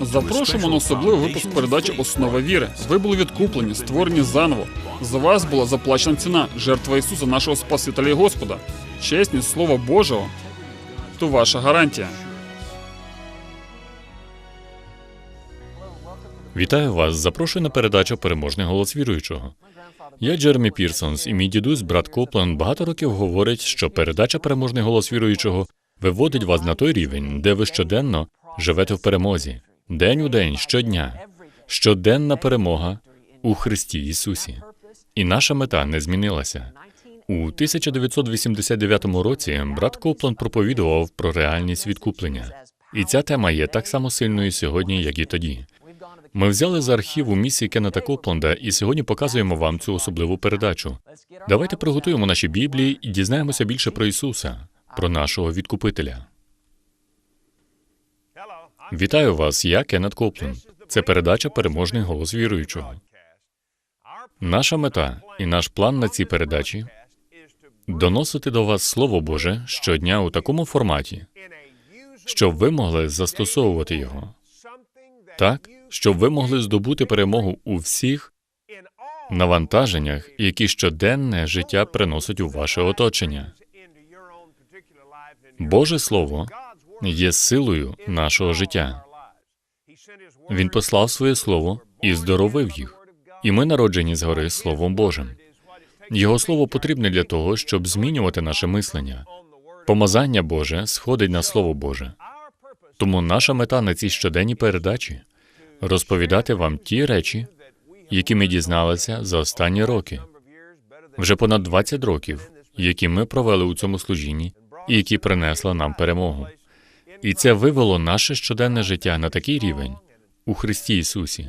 Запрошуємо на особливий випуск передачі Основа віри. Ви були відкуплені, створені заново. За вас була заплачена ціна, жертва Ісуса, нашого Спасителя і Господа. Чесність Слова Божого то ваша гарантія. Вітаю вас! Запрошую на передачу Переможний голос віруючого. Я Джеремі Пірсонс, і мій дідусь, брат Коплен, багато років говорить, що передача Переможний голос віруючого виводить вас на той рівень, де ви щоденно живете в перемозі, день у день, щодня, щоденна перемога у Христі Ісусі. І наша мета не змінилася. У 1989 році брат Коплен проповідував про реальність відкуплення. І ця тема є так само сильною сьогодні, як і тоді. Ми взяли з архіву місії Кеннета Копленда і сьогодні показуємо вам цю особливу передачу. Давайте приготуємо наші Біблії і дізнаємося більше про Ісуса, про нашого відкупителя. Вітаю вас, я Кеннет Копленд. Це передача Переможний голос віруючого. Наша мета і наш план на цій передачі доносити до вас Слово Боже щодня у такому форматі, щоб ви могли застосовувати його так, щоб ви могли здобути перемогу у всіх навантаженнях, які щоденне життя приносить у ваше оточення. Боже Слово є силою нашого життя. Він послав своє слово і здоровив їх. І ми народжені згори Словом Божим. Його слово потрібне для того, щоб змінювати наше мислення. Помазання Боже сходить на Слово Боже. Тому наша мета на цій щоденній передачі розповідати вам ті речі, які ми дізналися за останні роки, вже понад 20 років, які ми провели у цьому служінні, і які принесли нам перемогу. І це вивело наше щоденне життя на такий рівень у Христі Ісусі,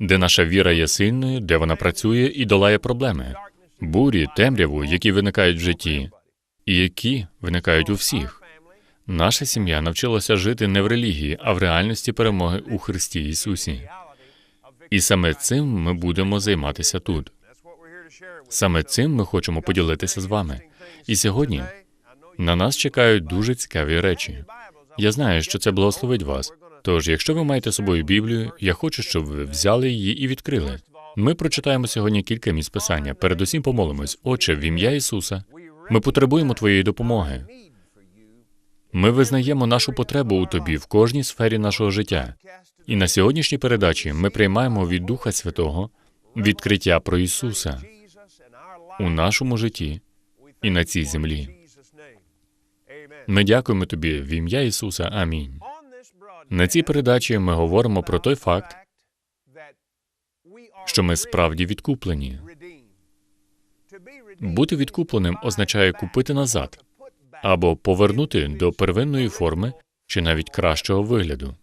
де наша віра є сильною, де вона працює і долає проблеми, бурі, темряву, які виникають в житті, і які виникають у всіх. Наша сім'я навчилася жити не в релігії, а в реальності перемоги у Христі Ісусі. І саме цим ми будемо займатися тут. Саме цим ми хочемо поділитися з вами. І сьогодні на нас чекають дуже цікаві речі. Я знаю, що це благословить вас. Тож, якщо ви маєте з собою Біблію, я хочу, щоб ви взяли її і відкрили. Ми прочитаємо сьогодні кілька місць писання. Передусім помолимось, Отче, в ім'я Ісуса. Ми потребуємо Твоєї допомоги. Ми визнаємо нашу потребу у тобі в кожній сфері нашого життя. І на сьогоднішній передачі ми приймаємо від Духа Святого відкриття про Ісуса у нашому житті і на цій землі. Ми дякуємо тобі в ім'я Ісуса. Амінь. На цій передачі ми говоримо про той факт, що ми справді відкуплені. Бути відкупленим означає купити назад або повернути до первинної форми чи навіть кращого вигляду.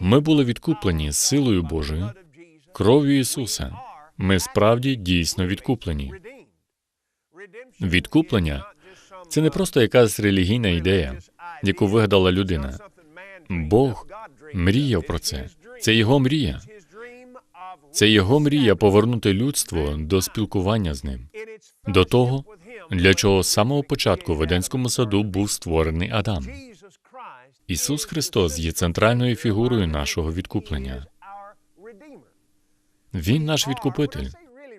Ми були відкуплені силою Божою, кров'ю Ісуса. Ми справді дійсно відкуплені. Відкуплення це не просто якась релігійна ідея, яку вигадала людина. Бог мріяв про це. Це його мрія. Це його мрія повернути людство до спілкування з ним, до того, для чого з самого початку в Едемському саду був створений Адам. Ісус Христос є центральною фігурою нашого відкуплення. Він наш відкупитель.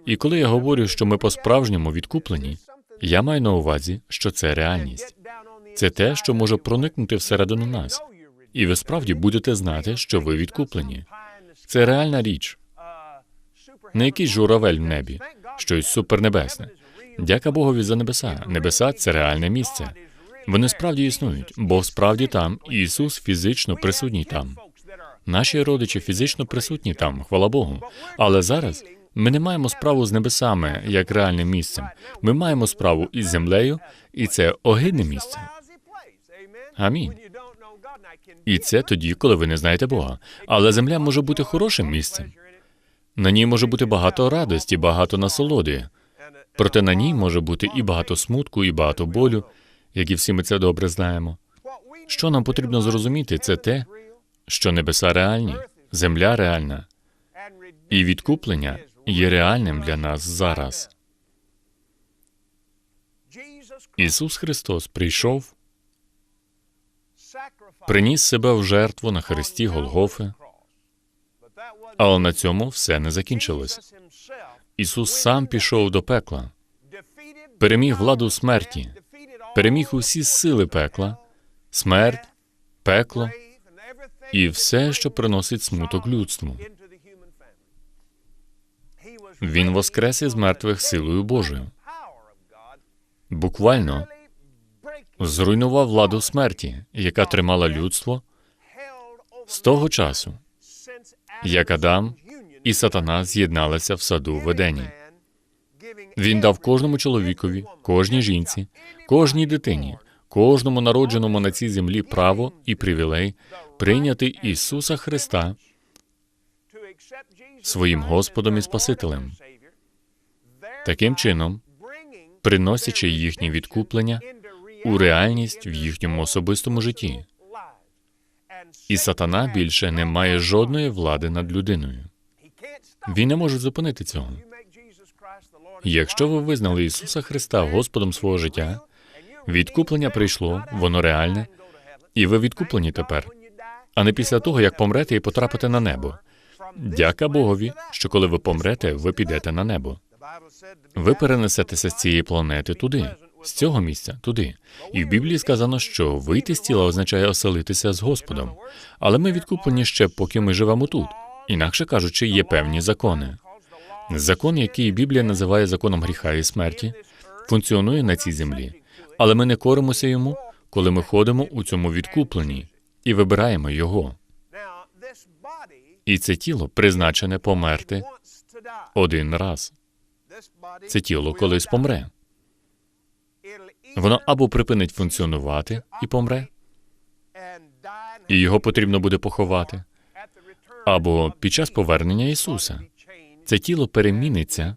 І коли я говорю, що ми по-справжньому відкуплені, я маю на увазі, що це реальність. Це те, що може проникнути всередину нас, і ви справді будете знати, що ви відкуплені. Це реальна річ, не якийсь журавель в небі, щось супернебесне. Дяка Богові за небеса. Небеса це реальне місце. Вони справді існують, Бог справді там, Ісус фізично присутній там. Наші родичі фізично присутні там, хвала Богу. Але зараз ми не маємо справу з небесами як реальним місцем. Ми маємо справу із землею, і це огидне місце. Амінь. І це тоді, коли ви не знаєте Бога. Але земля може бути хорошим місцем. На ній може бути багато радості, багато насолоди. Проте на ній може бути і багато смутку, і багато болю, як і всі ми це добре знаємо. Що нам потрібно зрозуміти, це те, що небеса реальні, земля реальна, і відкуплення є реальним для нас зараз. Ісус Христос прийшов приніс себе в жертву на хресті Голгофи, але на цьому все не закінчилось. Ісус сам пішов до пекла, переміг владу смерті, переміг усі сили пекла, смерть, пекло і все, що приносить смуток людству. Він воскрес із мертвих силою Божою. Буквально зруйнував владу смерті, яка тримала людство з того часу, як Адам і Сатана з'єдналися в саду в Едені. Він дав кожному чоловікові, кожній жінці, кожній дитині, кожному народженому на цій землі право і привілей прийняти Ісуса Христа своїм Господом і Спасителем, таким чином, приносячи їхнє відкуплення у реальність в їхньому особистому житті. І сатана більше не має жодної влади над людиною. Він не може зупинити цього. Якщо ви визнали Ісуса Христа Господом свого життя, відкуплення прийшло, воно реальне, і ви відкуплені тепер, а не після того, як помрете і потрапите на небо. Дяка Богові, що коли ви помрете, ви підете на небо. Ви перенесетеся з цієї планети туди, з цього місця туди. І в Біблії сказано, що вийти з тіла означає оселитися з Господом. Але ми відкуплені ще, поки ми живемо тут. Інакше кажучи, є певні закони. Закон, який Біблія називає законом гріха і смерті, функціонує на цій землі, але ми не коримося йому, коли ми ходимо у цьому відкупленні і вибираємо його. І це тіло призначене померти один раз. Це тіло колись помре. Воно або припинить функціонувати і помре, і його потрібно буде поховати, або під час повернення Ісуса це тіло переміниться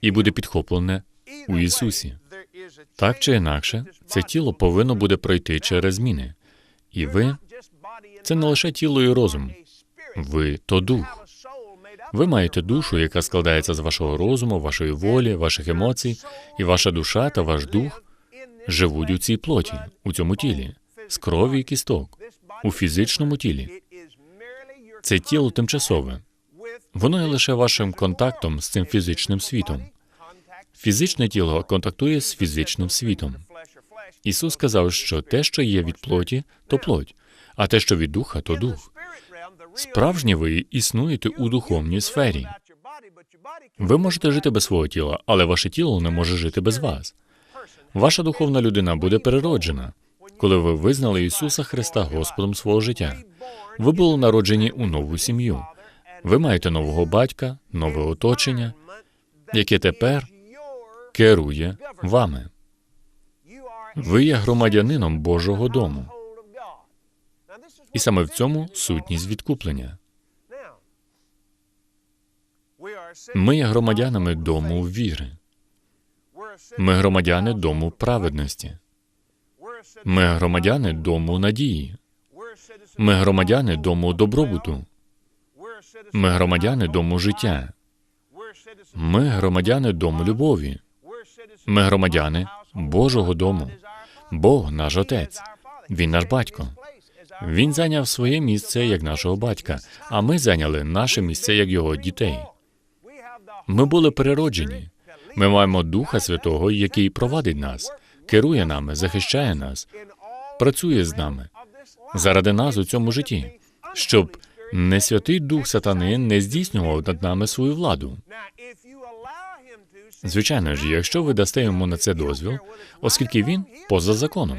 і буде підхоплене у Ісусі. Так чи інакше, це тіло повинно буде пройти через зміни. І ви це не лише тіло і розум, ви то дух. Ви маєте душу, яка складається з вашого розуму, вашої волі, ваших емоцій, і ваша душа та ваш дух живуть у цій плоті, у цьому тілі, з крові і кісток, у фізичному тілі. Це тіло тимчасове. Воно є лише вашим контактом з цим фізичним світом. Фізичне тіло контактує з фізичним світом. Ісус сказав, що те, що є від плоті, то плоть, а те, що від духа, то дух. Справжні ви існуєте у духовній сфері. Ви можете жити без свого тіла, але ваше тіло не може жити без вас. Ваша духовна людина буде перероджена, коли ви визнали Ісуса Христа Господом свого життя. Ви були народжені у нову сім'ю. Ви маєте нового батька, нове оточення, яке тепер керує вами. Ви є громадянином Божого дому. І саме в цьому сутність відкуплення. Ми є громадянами дому віри. Ми громадяни дому праведності. Ми громадяни дому надії. Ми громадяни дому добробуту. Ми громадяни дому життя. Ми громадяни дому любові. Ми громадяни Божого дому. Бог наш Отець. Він наш батько. Він зайняв своє місце як нашого батька, а ми зайняли наше місце як його дітей. Ми були перероджені. Ми маємо Духа Святого, який провадить нас, керує нами, захищає нас, працює з нами заради нас у цьому житті, щоб не святий дух сатани не здійснював над нами свою владу. Звичайно ж, якщо ви дасте йому на це дозвіл, оскільки він поза законом.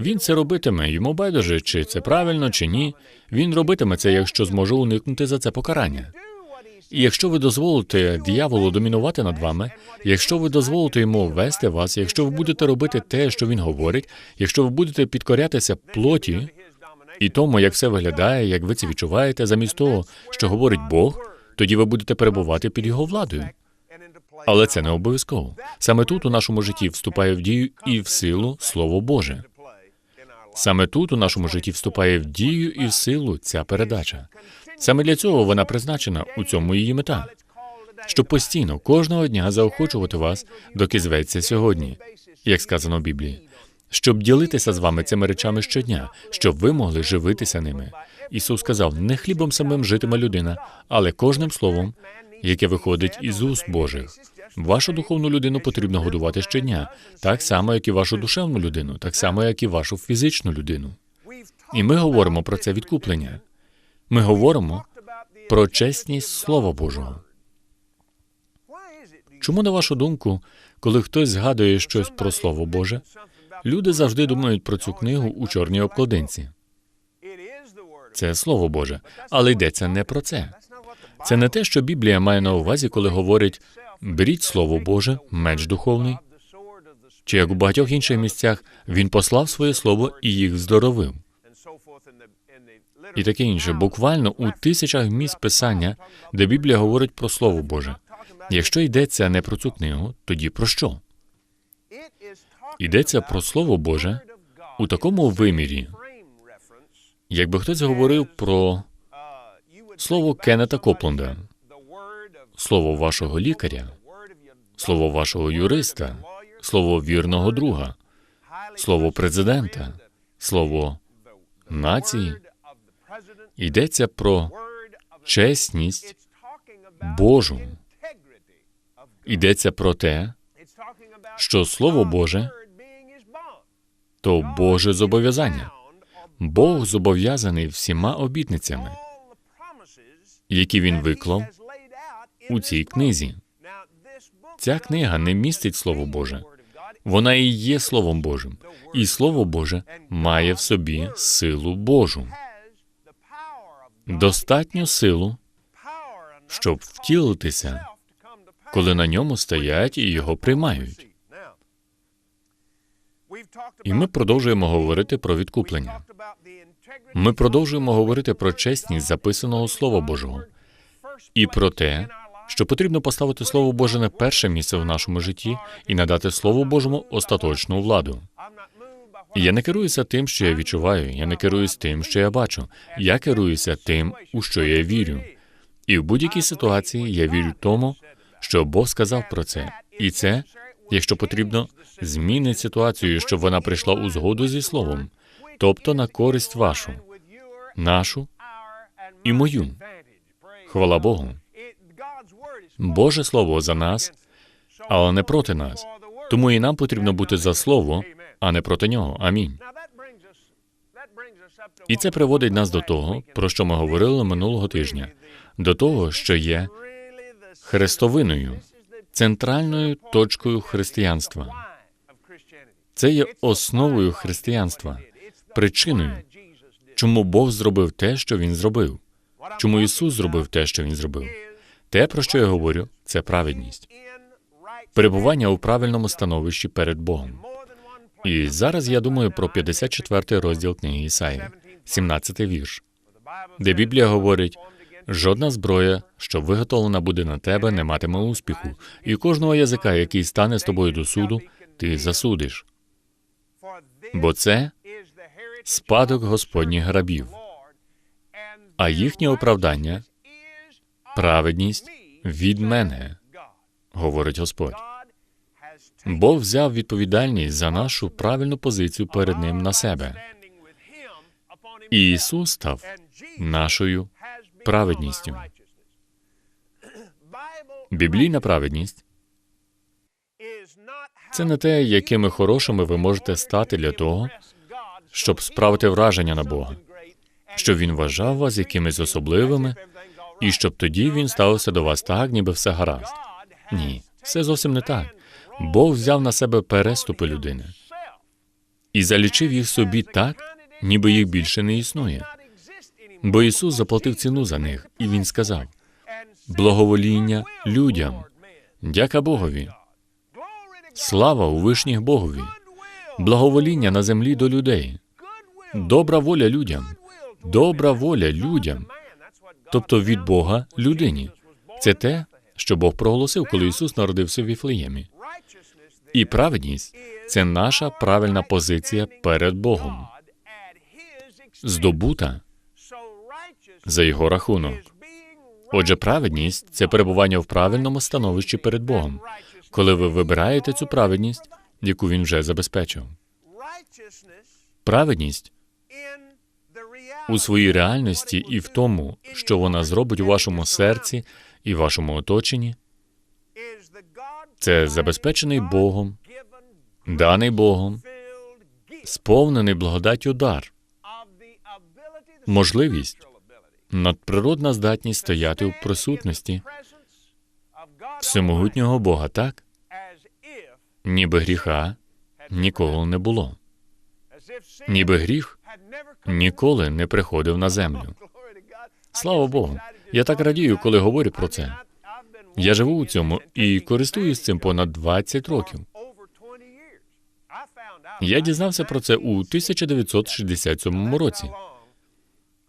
Він це робитиме, йому байдуже, чи це правильно, чи ні. Він робитиме це, якщо зможе уникнути за це покарання. І якщо ви дозволите дияволу домінувати над вами, якщо ви дозволите йому вести вас, якщо ви будете робити те, що він говорить, якщо ви будете підкорятися плоті і тому, як все виглядає, як ви це відчуваєте, замість того, що говорить Бог, тоді ви будете перебувати під його владою. Але це не обов'язково. Саме тут у нашому житті вступає в дію і в силу Слово Боже. Саме тут у нашому житті вступає в дію і в силу ця передача. Саме для цього вона призначена у цьому її мета, щоб постійно кожного дня заохочувати вас, доки зветься сьогодні, як сказано в Біблії. щоб ділитися з вами цими речами щодня, щоб ви могли живитися ними. Ісус сказав: не хлібом самим житиме людина, але кожним словом, яке виходить із уст Божих. Вашу духовну людину потрібно годувати щодня, так само, як і вашу душевну людину, так само, як і вашу фізичну людину. І ми говоримо про це відкуплення. Ми говоримо про чесність Слова Божого. Чому, на вашу думку, коли хтось згадує щось про Слово Боже, люди завжди думають про цю книгу у чорній обкладинці? Це Слово Боже, але йдеться не про це. Це не те, що Біблія має на увазі, коли говорить беріть Слово Боже, меч духовний, чи як у багатьох інших місцях він послав своє слово і їх здоровив. І таке інше. Буквально у тисячах місць писання, де Біблія говорить про Слово Боже. Якщо йдеться не про цю книгу, тоді про що? Йдеться про Слово Боже у такому вимірі, якби хтось говорив про слово Кеннета Копланда, слово вашого лікаря, слово вашого юриста, слово вірного друга, слово президента, слово нації. Йдеться про чесність Божу. Йдеться про те, що Слово Боже то Боже зобов'язання. Бог зобов'язаний всіма обітницями, які він виклав у цій книзі. Ця книга не містить Слово Боже. Вона і є Словом Божим, і Слово Боже має в собі силу Божу. Достатню силу, щоб втілитися, коли на ньому стоять і його приймають. І ми продовжуємо говорити про відкуплення. Ми продовжуємо говорити про чесність записаного Слова Божого і про те, що потрібно поставити Слово Боже на перше місце в нашому житті і надати Слову Божому остаточну владу. Я не керуюся тим, що я відчуваю, я не керуюсь тим, що я бачу. Я керуюся тим, у що я вірю. І в будь-якій ситуації я вірю тому, що Бог сказав про це. І це, якщо потрібно, змінить ситуацію, щоб вона прийшла у згоду зі словом, тобто на користь вашу, нашу і мою. Хвала Богу. Боже Слово за нас, але не проти нас. Тому і нам потрібно бути за слово, а не проти нього. Амінь. І це приводить нас до того, про що ми говорили минулого тижня, до того, що є хрестовиною, центральною точкою християнства. Це є основою християнства, причиною, чому Бог зробив те, що Він зробив, чому Ісус зробив те, що Він зробив. Те, про що я говорю, це праведність, перебування у правильному становищі перед Богом. І зараз я думаю про 54 розділ книги Ісаї, 17 вірш, де Біблія говорить: жодна зброя, що виготовлена буде на тебе, не матиме успіху, і кожного язика, який стане з тобою до суду, ти засудиш. Бо це спадок Господніх грабів, а їхнє оправдання праведність від мене, говорить Господь. Бог взяв відповідальність за нашу правильну позицію перед ним на себе. І Ісус став нашою праведністю. Біблійна праведність це не те, якими хорошими ви можете стати для того, щоб справити враження на Бога, щоб він вважав вас якимись особливими, і щоб тоді він ставився до вас так, ніби все гаразд. Ні, все зовсім не так. Бог взяв на себе переступи людини і залічив їх собі так, ніби їх більше не існує. Бо Ісус заплатив ціну за них, і Він сказав: благовоління людям, дяка Богові, слава у вишніх Богові, благовоління на землі до людей, добра воля людям, добра воля людям, тобто від Бога людині. Це те, що Бог проголосив, коли Ісус народився в Віфлеємі. І праведність це наша правильна позиція перед Богом, здобута за його рахунок. Отже, праведність це перебування в правильному становищі перед Богом, коли ви вибираєте цю праведність, яку він вже забезпечив. Праведність у своїй реальності і в тому, що вона зробить у вашому серці і вашому оточенні, це забезпечений Богом, даний Богом, сповнений благодаттю дар, можливість, надприродна здатність стояти у присутності всемогутнього Бога так, ніби гріха ніколи не було, ніби гріх ніколи не приходив на землю. Слава Богу, я так радію, коли говорю про це. Я живу у цьому і користуюсь цим понад 20 років. Я дізнався про це у 1967 році.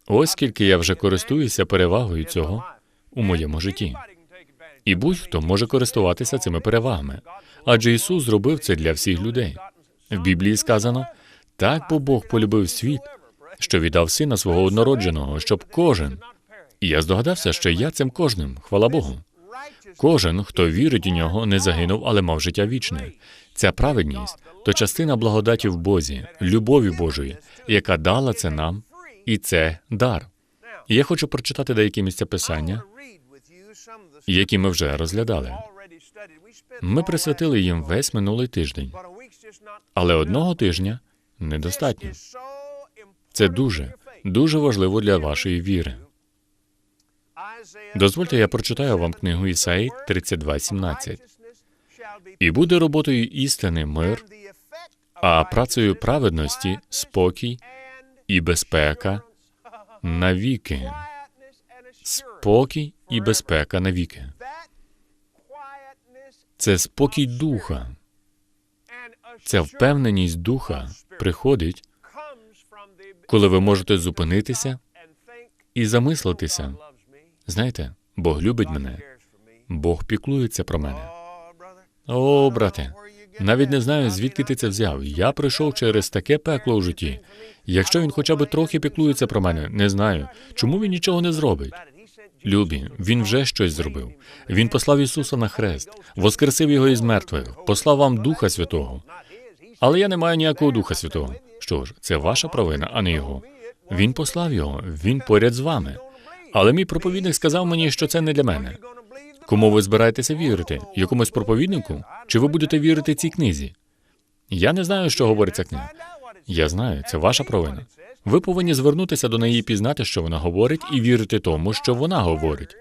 Ось скільки я вже користуюся перевагою цього у моєму житті. І будь-хто може користуватися цими перевагами, адже Ісус зробив це для всіх людей. В Біблії сказано: так бо Бог полюбив світ, що віддав сина свого однородженого, щоб кожен. І я здогадався, що я цим кожним, хвала Богу. Кожен, хто вірить у нього, не загинув, але мав життя вічне. Ця праведність то частина благодаті в Бозі, любові Божої, яка дала це нам, і це дар. І я хочу прочитати деякі місця писання, які ми вже розглядали. Ми присвятили їм весь минулий тиждень, але одного тижня недостатньо. Це дуже, дуже важливо для вашої віри. Дозвольте, я прочитаю вам книгу Ісаї 32:17. І буде роботою істини мир, а працею праведності спокій і безпека навіки. Спокій і безпека навіки. Це спокій духа. Ця впевненість духа приходить, коли ви можете зупинитися і замислитися. Знаєте, Бог любить мене, Бог піклується про мене. О, брате, навіть не знаю, звідки ти це взяв. Я пройшов через таке пекло у житті. Якщо він хоча б трохи піклується про мене, не знаю, чому він нічого не зробить. Любі, він вже щось зробив. Він послав Ісуса на хрест, воскресив його із мертвих, послав вам Духа Святого. Але я не маю ніякого Духа Святого. Що ж, це ваша провина, а не його. Він послав його, він поряд з вами. Але мій проповідник сказав мені, що це не для мене. Кому ви збираєтеся вірити? Якомусь проповіднику? Чи ви будете вірити цій книзі? Я не знаю, що говорить ця книга. Я знаю, це ваша провина. Ви повинні звернутися до неї пізнати, що вона говорить, і вірити тому, що вона говорить.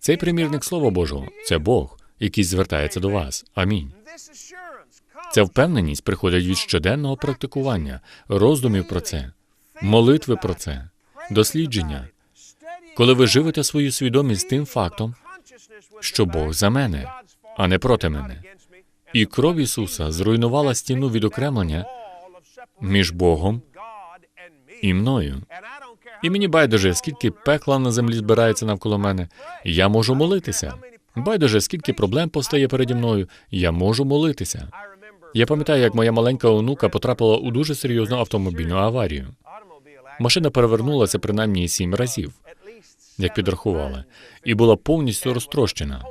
Цей примірник Слова Божого це Бог, який звертається до вас. Амінь. Ця впевненість приходить від щоденного практикування, роздумів про це, молитви про це, дослідження, коли ви живете свою свідомість тим фактом, що Бог за мене, а не проти мене. І кров Ісуса зруйнувала стіну відокремлення між Богом і мною. І мені байдуже, скільки пекла на землі збирається навколо мене. Я можу молитися. Байдуже, скільки проблем постає переді мною. Я можу молитися. Я пам'ятаю, як моя маленька онука потрапила у дуже серйозну автомобільну аварію. Машина перевернулася принаймні сім разів, як підрахували, і була повністю розтрощена.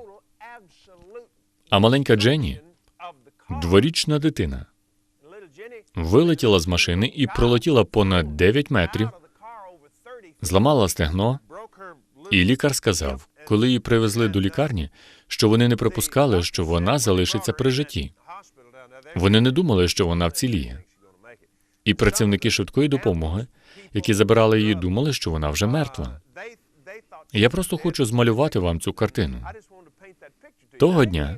А маленька Дженні, дворічна дитина, вилетіла з машини і пролетіла понад 9 метрів, зламала стегно, і лікар сказав, коли її привезли до лікарні, що вони не припускали, що вона залишиться при житті. Вони не думали, що вона вціліє. І працівники швидкої допомоги, які забирали її, думали, що вона вже мертва. Я просто хочу змалювати вам цю картину. Того дня,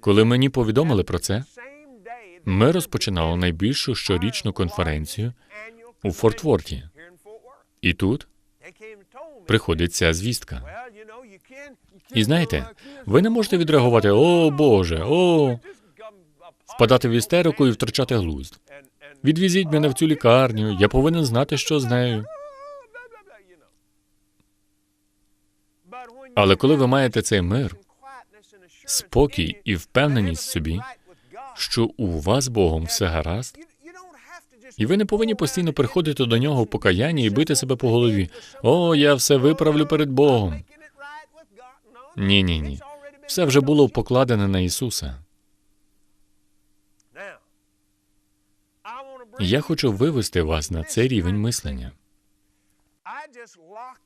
коли мені повідомили про це, ми розпочинали найбільшу щорічну конференцію у Фортворті. І тут приходить ця звістка. І знаєте, ви не можете відреагувати О Боже, о, впадати в істерику і втрачати глузд. Відвізіть мене в цю лікарню, я повинен знати, що з нею. Але коли ви маєте цей мир, спокій і впевненість в собі, що у вас Богом все гаразд, і ви не повинні постійно приходити до нього в покаянні і бити себе по голові. О, я все виправлю перед Богом. Ні, ні, ні. Все вже було покладене на Ісуса. Я хочу вивести вас на цей рівень мислення.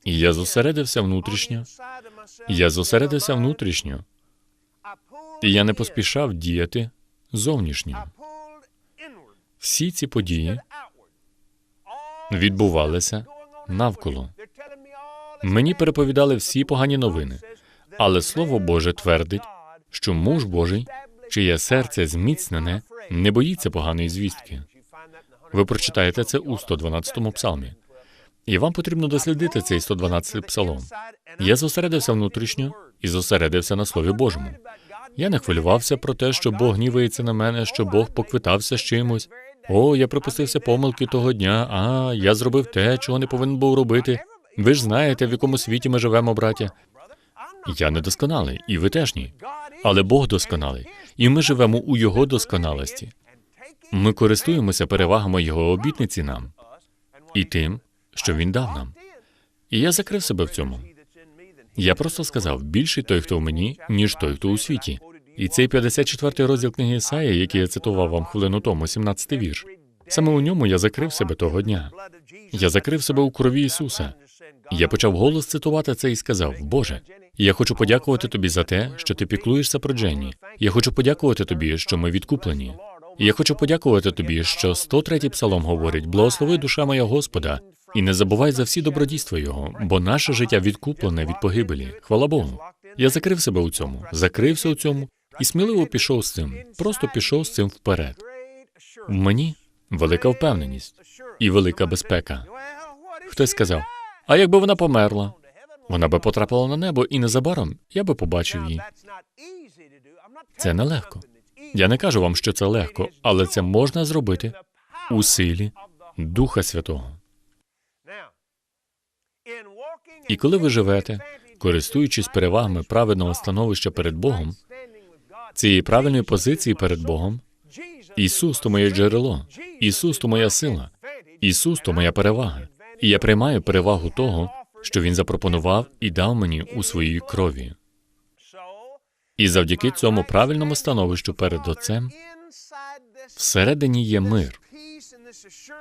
І я зосередився внутрішньо. Я зосередився внутрішньо, і я не поспішав діяти зовнішньо. Всі ці події відбувалися навколо. Мені переповідали всі погані новини, але Слово Боже твердить, що муж Божий, чиє серце зміцнене, не боїться поганої звістки. Ви прочитаєте це у 112-му псалмі. І вам потрібно дослідити цей 112 псалом. Я зосередився внутрішньо і зосередився на Слові Божому. Я не хвилювався про те, що Бог гнівається на мене, що Бог поквитався з чимось. О, я припустився помилки того дня. А, я зробив те, чого не повинен був робити. Ви ж знаєте, в якому світі ми живемо, браття. Я недосконалий, і ви теж ні. Але Бог досконалий, і ми живемо у Його досконалості. Ми користуємося перевагами Його обітниці нам і тим, що Він дав нам. І я закрив себе в цьому. Я просто сказав: більший той, хто в мені, ніж той, хто у світі. І цей 54-й розділ книги Ісаї, який я цитував вам хвилину тому, 17-й вірш. Саме у ньому я закрив себе того дня. Я закрив себе у крові Ісуса. Я почав голос цитувати це і сказав: Боже, я хочу подякувати тобі за те, що ти піклуєшся про Дженні. Я хочу подякувати тобі, що ми відкуплені. Я хочу подякувати тобі, що 103-й псалом говорить: благослови душа моя Господа, і не забувай за всі добродійства Його, бо наше життя відкуплене від погибелі. Хвала Богу. Я закрив себе у цьому, закрився у цьому і сміливо пішов з цим. Просто пішов з цим вперед. В мені велика впевненість і велика безпека. Хтось сказав: а якби вона померла, вона би потрапила на небо, і незабаром я би побачив її. Це нелегко. Я не кажу вам, що це легко, але це можна зробити у силі Духа Святого. І коли ви живете, користуючись перевагами праведного становища перед Богом, цієї правильної позиції перед Богом, Ісус то моє джерело, Ісус то моя сила, Ісус то моя перевага. І я приймаю перевагу того, що Він запропонував і дав мені у своїй крові. І завдяки цьому правильному становищу перед Отцем всередині є мир,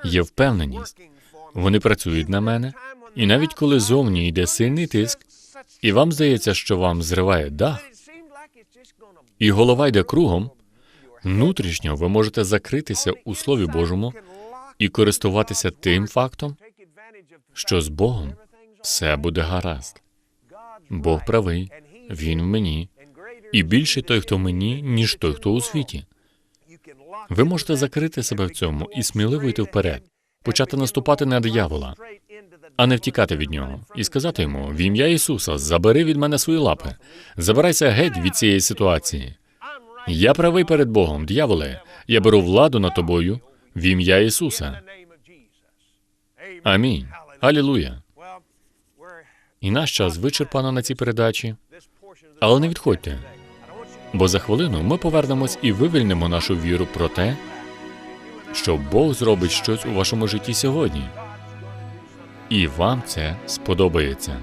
є впевненість. Вони працюють на мене, і навіть коли зовні йде сильний тиск, і вам здається, що вам зриває дах, і голова йде кругом, внутрішньо ви можете закритися у Слові Божому і користуватися тим фактом, що з Богом все буде гаразд. Бог правий, Він в мені, і більший той, хто в мені, ніж той, хто у світі. Ви можете закрити себе в цьому і сміливо йти вперед, почати наступати на диявола, а не втікати від нього, і сказати йому: в ім'я Ісуса, забери від мене свої лапи, забирайся геть від цієї ситуації. Я правий перед Богом, дияволе, я беру владу над тобою в ім'я Ісуса. Амінь. Алілуя. І наш час вичерпано на цій передачі, але не відходьте, бо за хвилину ми повернемось і вивільнимо нашу віру про те, що Бог зробить щось у вашому житті сьогодні. І вам це сподобається.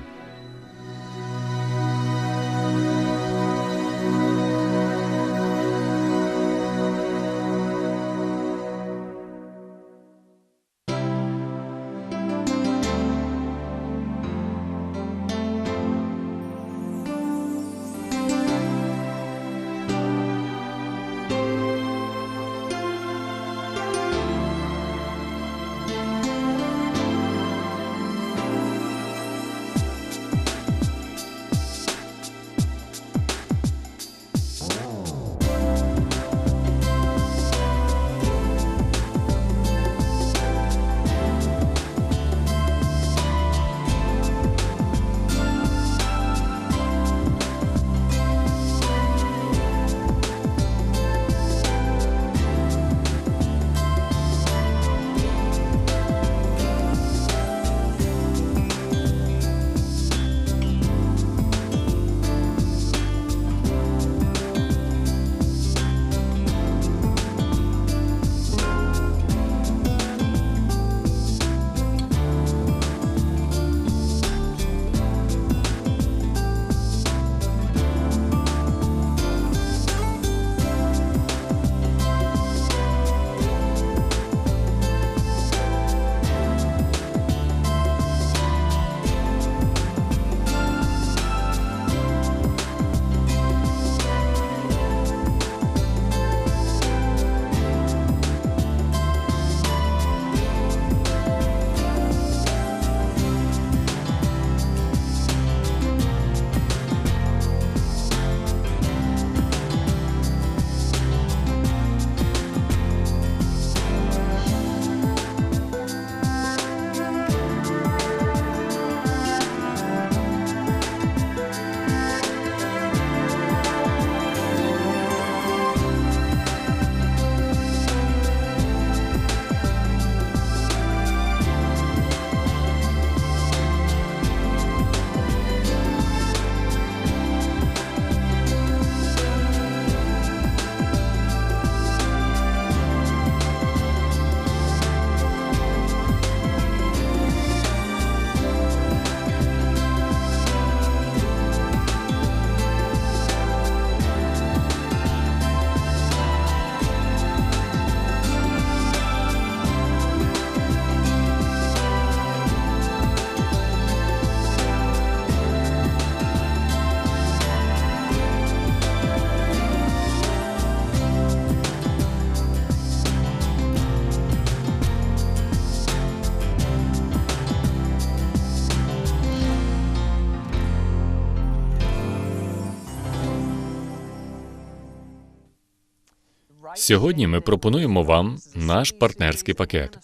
Сьогодні ми пропонуємо вам наш партнерський пакет.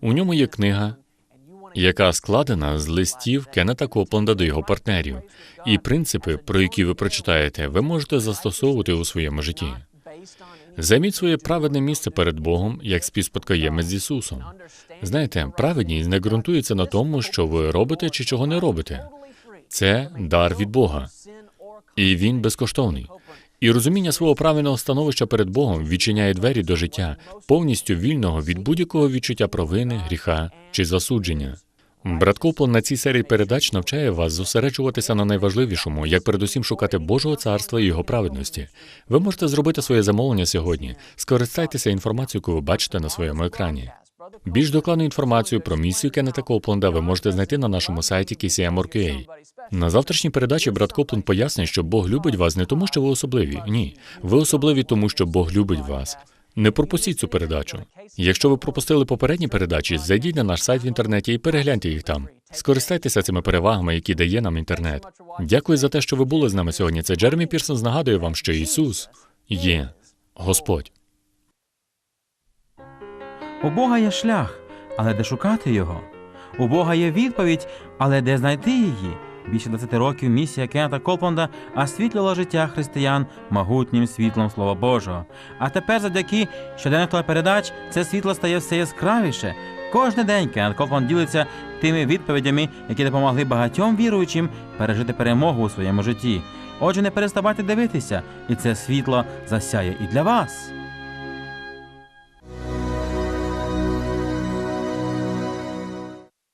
У ньому є книга, яка складена з листів Кеннета Копленда до його партнерів, і принципи, про які ви прочитаєте, ви можете застосовувати у своєму житті. Займіть своє праведне місце перед Богом як співспадкоємець з Ісусом. Знаєте, праведність не ґрунтується на тому, що ви робите чи чого не робите. Це дар від Бога, і він безкоштовний. І розуміння свого правильного становища перед Богом відчиняє двері до життя, повністю вільного від будь-якого відчуття провини, гріха чи засудження. Брат Коплен на цій серії передач навчає вас зосереджуватися на найважливішому, як передусім шукати Божого царства і його праведності. Ви можете зробити своє замовлення сьогодні. Скористайтеся інформацією, яку ви бачите на своєму екрані. Більш докладну інформацію про місію Кеннета Копленда ви можете знайти на нашому сайті KCM.org.ua. На завтрашній передачі брат Копленд пояснить, що Бог любить вас не тому, що ви особливі. Ні, ви особливі тому, що Бог любить вас. Не пропустіть цю передачу. Якщо ви пропустили попередні передачі, зайдіть на наш сайт в інтернеті і перегляньте їх там. Скористайтеся цими перевагами, які дає нам інтернет. Дякую за те, що ви були з нами сьогодні. Це Джеремі Пірсон нагадує вам, що Ісус є Господь. У Бога є шлях, але де шукати його? У Бога є відповідь, але де знайти її? Більше 20 років місія Кеннета Копланда освітлювала життя християн могутнім світлом Слова Божого. А тепер, завдяки щоденних телепередач, це світло стає все яскравіше. Кожен день Кеннет Копланд ділиться тими відповідями, які допомогли багатьом віруючим пережити перемогу у своєму житті. Отже, не переставайте дивитися, і це світло засяє і для вас.